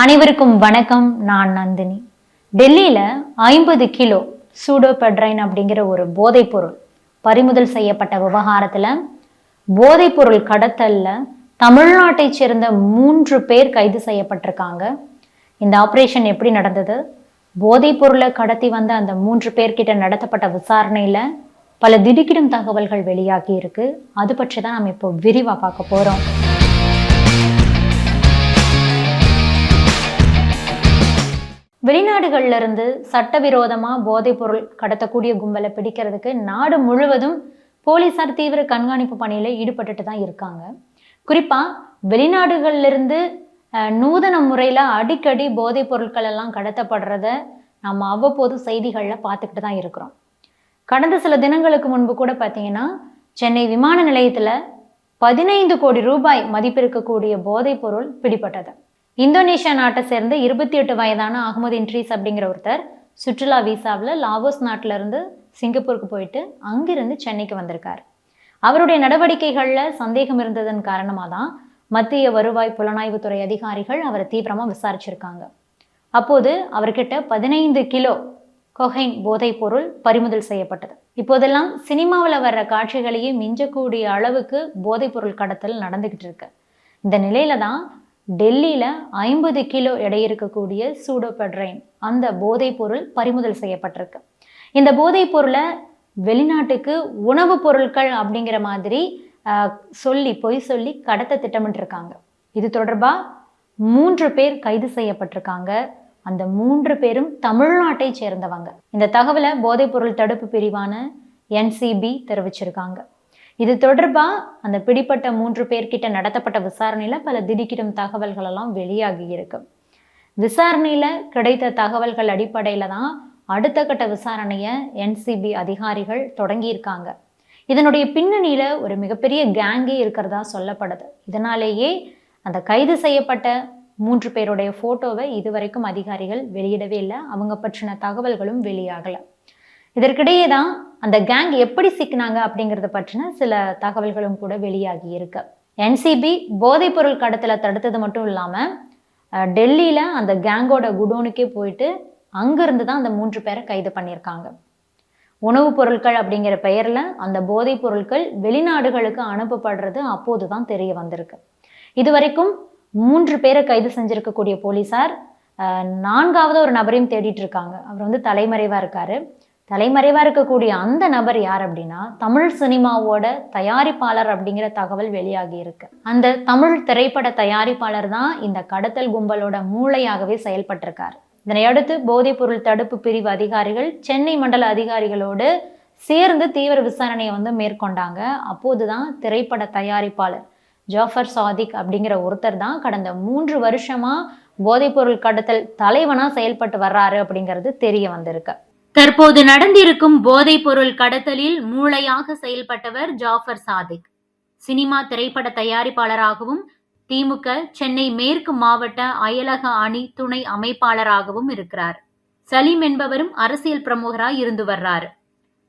அனைவருக்கும் வணக்கம் நான் நந்தினி. டெல்லியில் ஐம்பது கிலோ சூடோபெட்ரைன் அப்படிங்கிற ஒரு போதைப் பொருள் பறிமுதல் செய்யப்பட்ட விவகாரத்தில் போதைப் பொருள் கடத்தல்ல தமிழ்நாட்டைச் சேர்ந்த மூன்று பேர் கைது செய்யப்பட்டிருக்காங்க. இந்த ஆப்ரேஷன் எப்படி நடந்தது? போதைப் பொருளை கடத்தி வந்த அந்த மூன்று பேர்கிட்ட நடத்தப்பட்ட விசாரணையில் பல திடுக்கிடும் தகவல்கள் வெளியாகி இருக்கு. அது பற்றி தான் நம்ம இப்போ விரிவாக பார்க்க போகிறோம் வெளிநாடுகள்ல இருந்து சட்டவிரோதமா போதைப் பொருள் கடத்தக்கூடிய கும்பலை பிடிக்கிறதுக்கு நாடு முழுவதும் போலீசார் தீவிர கண்காணிப்பு பணியில ஈடுபட்டுட்டு தான் இருக்காங்க. குறிப்பா வெளிநாடுகள்ல இருந்து அஹ், நூதன முறையில அடிக்கடி போதைப் பொருட்கள் எல்லாம் கடத்தப்படுறத நம்ம அவ்வப்போது செய்திகள்ல பார்த்துக்கிட்டு தான் இருக்கிறோம். கடந்த சில தினங்களுக்கு முன்பு கூட பார்த்தீங்கன்னா சென்னை விமான நிலையத்துல பதினைந்து கோடி ரூபாய் மதிப்பிருக்கக்கூடிய போதைப் பொருள் பிடிபட்டது. இந்தோனேஷியா நாட்டை சேர்ந்த இருபத்தி எட்டு வயதான அகமது இன்ட்ரீஸ் அப்படிங்கிற ஒருத்தர் சுற்றுலா விசாவில் லாவோஸ் நாட்டுல இருந்து சிங்கப்பூருக்கு போயிட்டு அங்கிருந்து சென்னைக்கு வந்திருக்கார். அவருடைய நடவடிக்கைகளில் சந்தேகம் இருந்ததன் காரணமாக தான் மத்திய வருவாய் புலனாய்வுத்துறை அதிகாரிகள் அவரை தீவிரமாக விசாரிச்சிருக்காங்க. அப்போது அவர்கிட்ட பதினைந்து கிலோ கொகைன் போதைப் பொருள் பறிமுதல் செய்யப்பட்டது. இப்போதெல்லாம் சினிமாவில் வர்ற காட்சிகளையே மிஞ்சக்கூடிய அளவுக்கு போதைப் பொருள் கடத்தல் நடந்துகிட்டு இருக்கு. இந்த நிலையில தான் டெல்லியில் ஐம்பது கிலோ எடை இருக்கக்கூடிய சூடோபெட்ரைன் அந்த போதைப் பொருள் பறிமுதல் செய்யப்பட்டிருக்கு. இந்த போதைப் பொருளை வெளிநாட்டுக்கு உணவுப் பொருட்கள் அப்படிங்கிற மாதிரி சொல்லி பொய் சொல்லி கடத்த திட்டமிட்டிருக்காங்க. இது தொடர்பாக மூன்று பேர் கைது செய்யப்பட்டிருக்காங்க. அந்த மூன்று பேரும் தமிழ்நாட்டை சேர்ந்தவங்க. இந்த தகவலை போதைப்பொருள் தடுப்பு பிரிவான என்சிபி தெரிவிச்சிருக்காங்க. இது தொடர்பாக அந்த பிடிப்பட்ட மூன்று பேர்கிட்ட நடத்தப்பட்ட விசாரணையில் பல திடுக்கிடும் தகவல்கள் எல்லாம் வெளியாகி இருக்கு. விசாரணையில் கிடைத்த தகவல்கள் அடிப்படையில் தான் அடுத்த கட்ட விசாரணையை என்சிபி அதிகாரிகள் தொடங்கியிருக்காங்க இதனுடைய பின்னணியில் ஒரு மிகப்பெரிய கேங்கே இருக்கிறதா சொல்லப்படுது. இதனாலேயே அந்த கைது செய்யப்பட்ட மூன்று பேருடைய ஃபோட்டோவை இதுவரைக்கும் அதிகாரிகள் வெளியிடவே இல்லை. அவங்க பற்றின தகவல்களும் வெளியாகலை. இதற்கிடையே தான் அந்த கேங் எப்படி சிக்கினாங்க அப்படிங்கறத பற்றின சில தகவல்களும் கூட வெளியாகி இருக்கு. என்சிபி போதைப்பொருள் கடத்தலை தடுத்தது மட்டும் இல்லாம அஹ், டெல்லியில அந்த கேங்கோட குடோனுக்கே போயிட்டு அங்கிருந்து தான் அந்த மூன்று பேரை கைது பண்ணியிருக்காங்க. உணவுப் பொருட்கள் அப்படிங்கிற பெயர்ல அந்த போதைப் பொருட்கள் வெளிநாடுகளுக்கு அனுப்பப்படுறது அப்போது தான் தெரிய வந்திருக்கு. இதுவரைக்கும் மூன்று பேரை கைது செஞ்சிருக்கக்கூடிய போலீசார் அஹ், நான்காவது ஒரு நபரையும் தேடிட்டு இருக்காங்க. அவர் வந்து தலைமறைவா இருக்காரு. தலைமறைவாக இருக்கக்கூடிய அந்த நபர் யார் அப்படின்னா தமிழ் சினிமாவோட தயாரிப்பாளர் அப்படிங்கிற தகவல் வெளியாகி இருக்கு. அந்த தமிழ் திரைப்பட தயாரிப்பாளர் தான் இந்த கடத்தல் கும்பலோட மூளையாகவே செயல்பட்டிருக்காரு. இதனையடுத்து போதைப்பொருள் தடுப்பு பிரிவு அதிகாரிகள் சென்னை மண்டல அதிகாரிகளோடு சேர்ந்து தீவிர விசாரணையை வந்து மேற்கொண்டாங்க. அப்போதுதான் திரைப்பட தயாரிப்பாளர் ஜாஃபர் சாதிக் அப்படிங்கிற ஒருத்தர் தான் கடந்த மூன்று வருஷமா போதைப்பொருள் கடத்தல் தலைவனா செயல்பட்டு வர்றாரு அப்படிங்கிறது தெரிய வந்திருக்கு. தற்போது நடந்திருக்கும் போதைப் பொருள் கடத்தலில் மூளையாக செயல்பட்டவர் ஜாஃபர் சாதிக். சினிமா திரைப்பட தயாரிப்பாளராகவும் திமுக சென்னை மேற்கு மாவட்ட அயலக அணி துணை அமைப்பாளராகவும் இருக்கிறார். சலீம் என்பவரும் அரசியல் பிரமுகராய் இருந்து வர்றார்.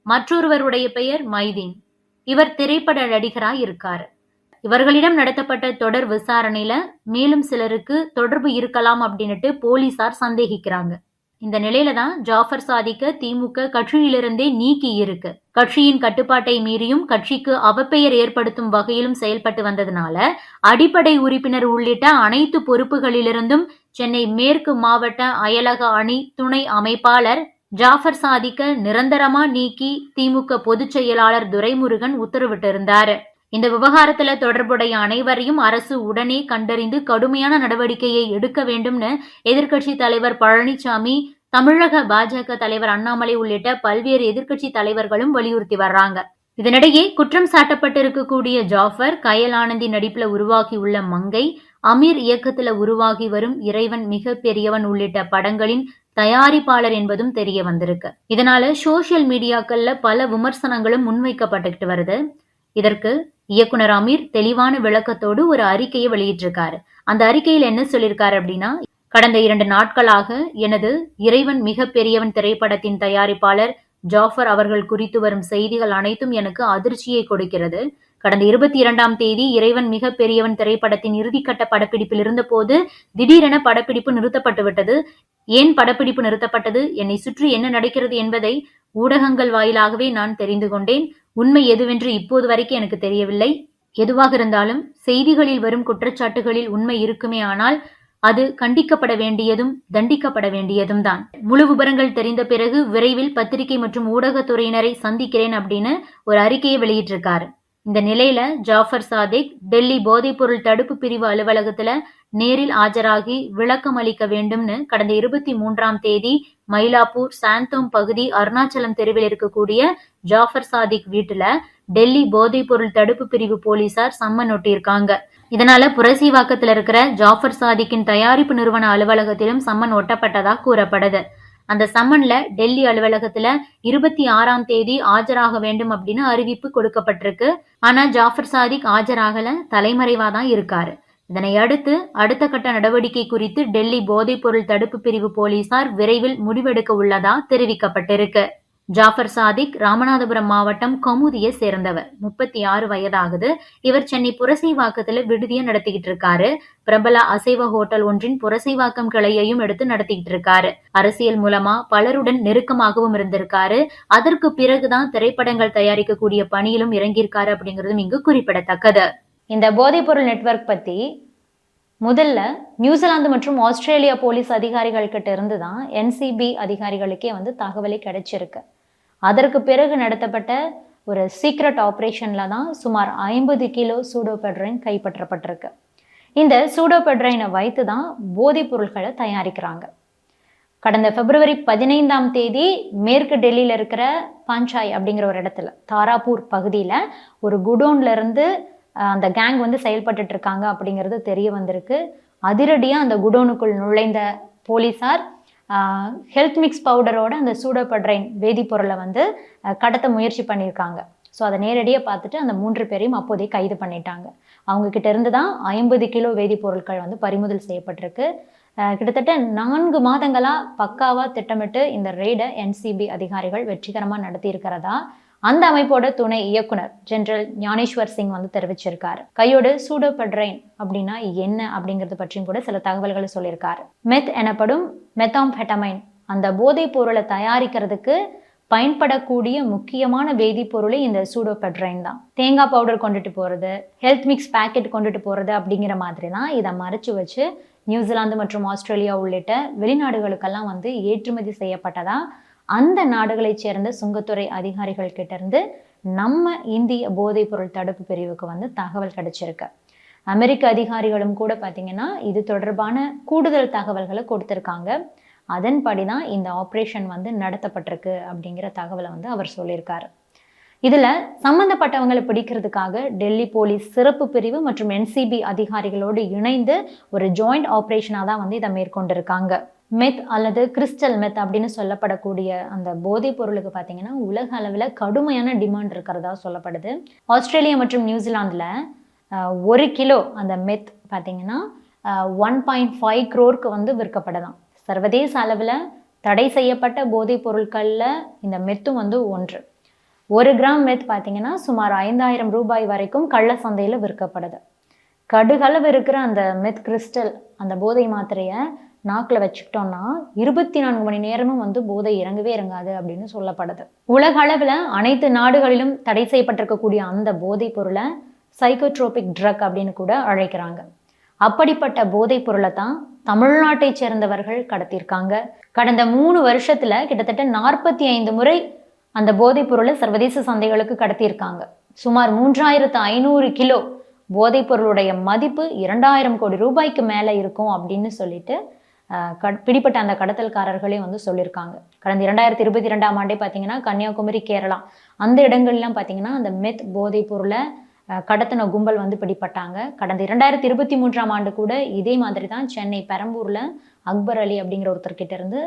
மற்றொருவருடைய பெயர் மைதீன். இவர் திரைப்பட நடிகராய் இருக்கார். இவர்களிடம் நடத்தப்பட்ட தொடர் விசாரணையில மேலும் சிலருக்கு தொடர்பு இருக்கலாம் அப்படின்னுட்டு போலீசார் சந்தேகிக்கிறாங்க. இந்த நிலையில தான் ஜாஃபர் சாதிக்க திமுக கட்சியிலிருந்தே நீக்கி இருக்கு. கட்சியின் கட்டுப்பாட்டை மீறியும் கட்சிக்கு அவப்பெயர் ஏற்படுத்தும் வகையிலும் செயல்பட்டு வந்ததுனால அடிப்படை உறுப்பினர் உள்ளிட்ட அனைத்து பொறுப்புகளிலிருந்தும் சென்னை மேற்கு மாவட்ட அயலக அணி துணை அமைப்பாளர் ஜாஃபர் சாதிக்க நிரந்தரமா நீக்கி திமுக பொதுச் செயலாளர் துரைமுருகன் உத்தரவிட்டிருந்தாரு. இந்த விவகாரத்துல தொடர்புடைய அனைவரையும் அரசு உடனே கண்டறிந்து கடுமையான நடவடிக்கையை எடுக்க வேண்டும்னு எதிர்க்கட்சி தலைவர் பழனிசாமி தமிழக பாஜக தலைவர் அண்ணாமலை உள்ளிட்ட பல்வேறு எதிர்க்கட்சி தலைவர்களும் வலியுறுத்தி வர்றாங்க. இதனிடையே குற்றம் சாட்டப்பட்டிருக்கக்கூடிய ஜாஃபர் கயல் ஆனந்தி நடிப்புல உருவாகியுள்ள மங்கை அமீர் இயக்கத்துல உருவாகி வரும் இறைவன் மிக பெரியவன் உள்ளிட்ட படங்களின் தயாரிப்பாளர் என்பதும் தெரிய வந்திருக்கு. இதனால சோசியல் மீடியாக்கள்ல பல விமர்சனங்களும் முன்வைக்கப்பட்டுக்கிட்டு வருது. இதற்கு இயக்குனர் அமீர் தெளிவான விளக்கத்தோடு ஒரு அறிக்கையை வெளியிட்டிருக்காரு. அந்த அறிக்கையில் என்ன சொல்லியிருக்காரு அப்படின்னா கடந்த இரண்டு நாட்களாக எனது இறைவன் மிக பெரியவன் திரைப்படத்தின் தயாரிப்பாளர் ஜாஃபர் அவர்கள் குறித்து வரும் செய்திகள் அனைத்தும் எனக்கு அதிர்ச்சியை கொடுக்கிறது. கடந்த இருபத்தி இரண்டாம் தேதி இறைவன் மிக பெரியவன் திரைப்படத்தின் இறுதிக்கட்ட படப்பிடிப்பில் இருந்தபோது திடீரென படப்பிடிப்பு நிறுத்தப்பட்டு விட்டது. ஏன் படப்பிடிப்பு நிறுத்தப்பட்டது? என்னை சுற்றி என்ன நடக்கிறது என்பதை ஊடகங்கள் வாயிலாகவே நான் தெரிந்து கொண்டேன். உண்மை எதுவென்று இப்போது வரைக்கும் எனக்கு தெரியவில்லை. எதுவாக இருந்தாலும் செய்திகளில் வரும் குற்றச்சாட்டுகளில் உண்மை இருக்குமே ஆனால் அது கண்டிக்கப்பட வேண்டியதும் தண்டிக்கப்பட வேண்டியதும் தான். முழு விபரங்கள் தெரிந்த பிறகு விரைவில் பத்திரிகை மற்றும் ஊடகத்துறையினரை சந்திக்கிறேன் அப்படின்னு ஒரு அறிக்கையை வெளியிட்டிருக்காரு. இந்த நிலையில ஜாஃபர் சாதிக் டெல்லி போதைப்பொருள் தடுப்பு பிரிவு அலுவலகத்துல நேரில் ஆஜராகி விளக்கம் அளிக்க வேண்டும்னு கடந்த இருபத்தி மூன்றாம் தேதி மயிலாப்பூர் சாந்தோம் பகுதி அருணாச்சலம் தெருவில் இருக்கக்கூடிய ஜாஃபர் சாதிக் வீட்டுல டெல்லி போதைப்பொருள் தடுப்பு பிரிவு போலீசார் சம்மன் ஒட்டியிருக்காங்க. இதனால புரசிவாக்கத்தில் இருக்கிற ஜாஃபர் சாதிக்கின் தயாரிப்பு நிறுவன அலுவலகத்திலும் சம்மன் ஒட்டப்பட்டதா கூறப்படுது. அந்த சம்மன்ல டெல்லி அலுவலகத்துல இருபத்தி ஆறாம் தேதி ஆஜராக வேண்டும் அப்படின்னு அறிவிப்பு கொடுக்கப்பட்டிருக்கு. ஆனா ஜாஃபர் சாதிக் ஆஜராகல தலைமறைவா தான் இருக்காரு. இதனை அடுத்து அடுத்த கட்ட நடவடிக்கை குறித்து டெல்லி போதைப்பொருள் தடுப்பு பிரிவு போலீசார் விரைவில் முடிவெடுக்க உள்ளதா தெரிவிக்கப்பட்டிருக்கு. ஜாஃபர் சாதிக் ராமநாதபுரம் மாவட்டம் கமுதியை சேர்ந்தவர். முப்பத்தி ஆறு வயதாகுது. இவர் சென்னை புரசைவாக்கத்துல விடுதியை நடத்திக்கிட்டு இருக்காரு. பிரபல அசைவ ஹோட்டல் ஒன்றின் புரசைவாக்கம் கிளையையும் எடுத்து நடத்திக்கிட்டு இருக்காரு. அரசியல் மூலமா பலருடன் நெருக்கமாகவும் இருந்திருக்காரு. அதற்கு பிறகுதான் திரைப்படங்கள் தயாரிக்கக்கூடிய பணியிலும் இறங்கியிருக்காரு அப்படிங்கிறதும் இங்கு குறிப்பிடத்தக்கது. இந்த போதைப்பொருள் நெட்வொர்க் பத்தி முதல்ல நியூசிலாந்து மற்றும் ஆஸ்திரேலியா போலீஸ் அதிகாரிகள் கிட்ட இருந்து தான் என்சிபி அதிகாரிகளுக்கே வந்து தகவலை கிடைச்சிருக்கு. அதற்கு பிறகு நடத்தப்பட்ட ஒரு சீக்ரெட் ஆப்ரேஷனில் தான் சுமார் ஐம்பது கிலோ சூடோபெட்ரைன் கைப்பற்றப்பட்டிருக்கு. இந்த சூடோபெட்ரைனை வைத்து தான் போதைப் பொருட்களை தயாரிக்கிறாங்க. கடந்த பிப்ரவரி பதினைந்தாம் தேதி மேற்கு டெல்லியில் இருக்கிற பாஞ்சாய் அப்படிங்கிற ஒரு இடத்துல தாராப்பூர் பகுதியில் ஒரு குடோன்லேருந்து அந்த கேங் வந்து செயல்பட்டுட்டு இருக்காங்க அப்படிங்கிறது தெரிய வந்திருக்கு. அதிரடியாக அந்த குடோனுக்குள் நுழைந்த போலீசார் ஹெல்த் மிக்ஸ் பவுடரோட அந்த சூடோபட்ரைன் வேதிப்பொருளை வந்து கடத்த முயற்சி பண்ணியிருக்காங்க. ஸோ அதை நேரடியாக பார்த்துட்டு அந்த மூன்று பேரையும் அப்போதே கைது பண்ணிட்டாங்க. அவங்கக்கிட்ட இருந்து தான் ஐம்பது கிலோ வேதிப்பொருட்கள் வந்து பறிமுதல் செய்யப்பட்டிருக்கு. கிட்டத்தட்ட நான்கு மாதங்களாக பக்காவாக திட்டமிட்டு இந்த ரெய்டை என்சிபி அதிகாரிகள் வெற்றிகரமாக நடத்தி இருக்கிறதா அந்த அமைப்போட துணை இயக்குனர் ஜெனரல் ஞானேஸ்வர் சிங் வந்து தெரிவிச்சிருக்காரு. கையோடு சூடோபட்ரைன் அப்படின்னா என்ன அப்படிங்கிறது பற்றியும் கூட சில தகவல்களை சொல்லியிருக்காரு. மெத் எனப்படும் மெத்தாம்பெட்டமைன் அந்த போதைப் பொருளை தயாரிக்கிறதுக்கு பயன்படக்கூடிய முக்கியமான வேதிப்பொருளே இந்த சூடோபெட்ரைன் தான். தேங்காய் பவுடர் கொண்டுட்டு போகிறது ஹெல்த் மிக்ஸ் பேக்கெட் கொண்டுட்டு போகிறது அப்படிங்கிற மாதிரி தான் இதை மறைச்சு வச்சு நியூசிலாந்து மற்றும் ஆஸ்திரேலியா உள்ளிட்ட வெளிநாடுகளுக்கெல்லாம் வந்து ஏற்றுமதி செய்யப்பட்டதா அந்த நாடுகளைச் சேர்ந்த சுங்கத்துறை அதிகாரிகள் கிட்ட இருந்து நம்ம இந்திய போதைப்பொருள் தடுப்பு பிரிவுக்கு வந்து தகவல் கிடைச்சிருக்கு. அமெரிக்க அதிகாரிகளும் கூட பார்த்தீங்கன்னா இது தொடர்பான கூடுதல் தகவல்களை கொடுத்துருக்காங்க. அதன்படி தான் இந்த ஆப்ரேஷன் வந்து நடத்தப்பட்டிருக்கு அப்படிங்கிற தகவலை வந்து அவர் சொல்லியிருக்காரு. இதுல சம்பந்தப்பட்டவங்களை பிடிக்கிறதுக்காக டெல்லி போலீஸ் சிறப்பு பிரிவு மற்றும் என்சிபி அதிகாரிகளோடு இணைந்து ஒரு ஜாயிண்ட் ஆப்ரேஷனாக தான் வந்து இதை மேற்கொண்டிருக்காங்க. மெத் அல்லது கிறிஸ்டல் மெத் அப்படின்னு சொல்லப்படக்கூடிய அந்த போதைப் பொருளுக்கு பார்த்தீங்கன்னா உலக அளவில் கடுமையான டிமாண்ட் இருக்கிறதா சொல்லப்படுது. ஆஸ்திரேலியா மற்றும் நியூசிலாந்தில் ஒரு கிலோ அந்த மெத் பார்த்தீங்கன்னா ஒன் பாயிண்ட் ஃபைவ் க்ரோருக்கு வந்து விற்கப்படலாம். சர்வதேச அளவில் தடை செய்யப்பட்ட போதைப் பொருட்களில் இந்த மெத்தும் வந்து ஒன்று. ஒரு கிராம் மெத் பார்த்தீங்கன்னா சுமார் ஐந்தாயிரம் ரூபாய் வரைக்கும் கள்ள சந்தையில் விற்கப்படுது. கடுகளவு இருக்கிற அந்த மெத் கிறிஸ்டல் அந்த போதை மாத்திரையை நாக்கில் வச்சுக்கிட்டோம்னா இருபத்தி நான்கு மணி நேரமும் வந்து போதை இறங்கவே இறங்காது அப்படின்னு சொல்லப்படுது. உலக அளவில் அனைத்து நாடுகளிலும் தடை செய்யப்பட்டிருக்கக்கூடிய அந்த போதைப் பொருளை சைக்கோட்ரோபிக் ட்ரக் அப்படின்னு கூட அழைக்கிறாங்க. அப்படிப்பட்ட போதைப் பொருளை தான் தமிழ்நாட்டை சேர்ந்தவர்கள் கடத்தியிருக்காங்க. கடந்த மூணு வருஷத்துல கிட்டத்தட்ட நாற்பத்தி ஐந்து முறை அந்த போதைப் பொருளை சர்வதேச சந்தைகளுக்கு கடத்தியிருக்காங்க. சுமார் மூன்றாயிரத்து ஐநூறு கிலோ போதைப் பொருளுடைய மதிப்பு இரண்டாயிரம் கோடி ரூபாய்க்கு மேலே இருக்கும் அப்படின்னு சொல்லிட்டு பிடிப்பட்ட அந்த கடத்தல்காரர்களே வந்து சொல்லியிருக்காங்க கடந்த இரண்டாயிரத்தி இருபத்தி ரெண்டாம் ஆண்டே பார்த்தீங்கன்னா கன்னியாகுமரி கேரளா அந்த இடங்கள்லாம் பார்த்தீங்கன்னா அந்த மெத் போதைப் பொருளை ஆஹ், கடத்தின கும்பல் வந்து பிடிப்பட்டாங்க கடந்த இரண்டாயிரத்தி இருபத்தி மூன்றாம் ஆண்டு கூட இதே மாதிரி தான் சென்னை பெரம்பூரில் அக்பர் அலி அப்படிங்கிற ஒருத்தர்கிட்ட இருந்து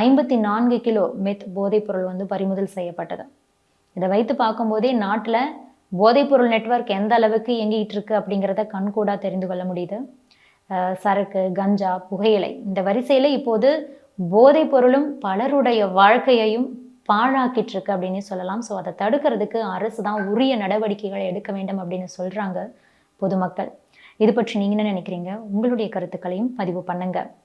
ஐம்பத்தி நான்கு கிலோ மெத் போதைப் பொருள் வந்து பறிமுதல் செய்யப்பட்டது. இதை வைத்து பார்க்கும்போதே நாட்டில் போதைப்பொருள் நெட்வொர்க் எந்த அளவுக்கு இயங்கிட்டு இருக்கு அப்படிங்கிறத கண்கூடா தெரிந்து கொள்ள முடியுது. சரக்கு கஞ்சா புகையிலை இந்த வரிசையில் இப்போது போதைப் பொருளும் பலருடைய வாழ்க்கையையும் பாழாக்கிட்டு இருக்கு அப்படின்னு சொல்லலாம். ஸோ அதை தடுக்கிறதுக்கு அரசு தான் உரிய நடவடிக்கைகளை எடுக்க வேண்டும் அப்படின்னு சொல்கிறாங்க பொதுமக்கள். இது பற்றி நீங்கள் என்ன நினைக்கிறீங்க? உங்களுடைய கருத்துக்களையும் பதிவு பண்ணுங்கள்